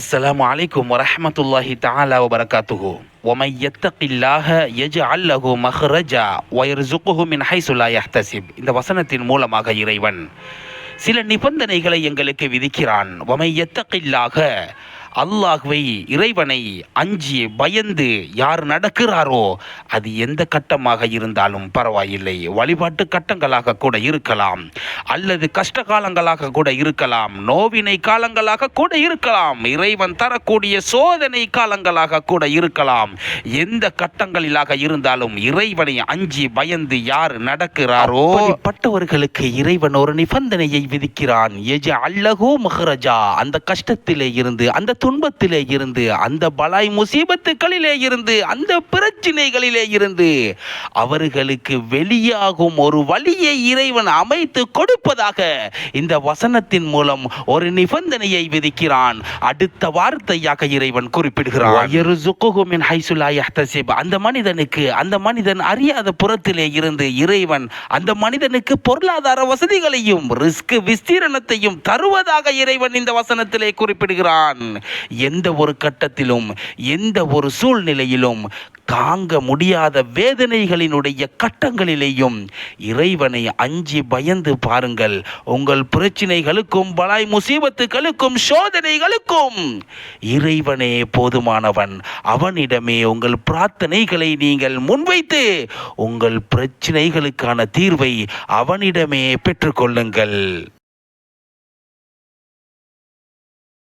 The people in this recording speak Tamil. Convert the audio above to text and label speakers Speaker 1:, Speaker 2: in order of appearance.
Speaker 1: السلام عليكم ورحمة الله تعالى وبركاته ومن يتق الله يجعل له مخرجا ويرزقه من حيث لا يحتسب இந்த வசனத்தின் மூலமாக இறைவன் சில நிபந்தனைகளை எங்களுக்கு விதிக்கிறான் வமை எத்தகில்லாக அல்லாஹ்வை இறைவனை அஞ்சி பயந்து யார் நடக்கிறாரோ அது எந்த கட்டமாக இருந்தாலும் பரவாயில்லை. வழிபாட்டு கட்டங்களாக கூட இருக்கலாம். அல்லது கஷ்ட காலங்களாக கூட இருக்கலாம். நோவினை காலங்களாக கூட இருக்கலாம். இறைவன் தரக்கூடிய சோதனை காலங்களாக கூட இருக்கலாம். எந்த கட்டங்களிலாக இருந்தாலும் இறைவனை அஞ்சி பயந்து யார் நடக்கிறாரோ பட்டவர்களுக்கு இறைவன் ஒரு நிபந்தனையை விதிக்கிறான். எஜ அல்லகோ மஹரஜா. அந்த கஷ்டத்திலே இருந்து அந்த துன்பத்திலே இருந்து அந்த பலாய் முசீபத்துக்களிலே இருந்து அந்த பிரச்சினைகளிலே இருந்து அவர்களுக்கு வெளியாகும் ஒரு வழியை இறைவன் அமைத்து கொடுப்பதாக இந்த வசனத்தின் மூலம் ஒரு நிபந்தனையை விதிக்கிறான். அடுத்த வார்த்தையாக இறைவன் குறிப்பிடுகிறான். அந்த மனிதனுக்கு அந்த மனிதன் அறியாத புறத்திலே இருந்து இறைவன் அந்த மனிதனுக்கு பொருளாதார வசதிகளையும் ரிஸ்க் விஸ்தீரணத்தையும் தருவதாக இறைவன் இந்த வசனத்திலே குறிப்பிடுகிறான். எந்த ஒரு கட்டத்திலும் எந்த ஒரு சூழ்நிலையிலும் தாங்க முடியாத வேதனைகளினுடைய கட்டங்களிலேயும் இறைவனை அஞ்சி பயந்து பாருங்கள். உங்கள் பிரச்சனைகளுக்கும் பலாய் முசீபத்துகளுக்கும் சோதனைகளுக்கும் இறைவனே போதுமானவன். அவனிடமே உங்கள் பிரார்த்தனைகளை நீங்கள் முன்வைத்து உங்கள் பிரச்சனைகளுக்கான தீர்வை அவனிடமே பெற்றுக்கொள்ளுங்கள்.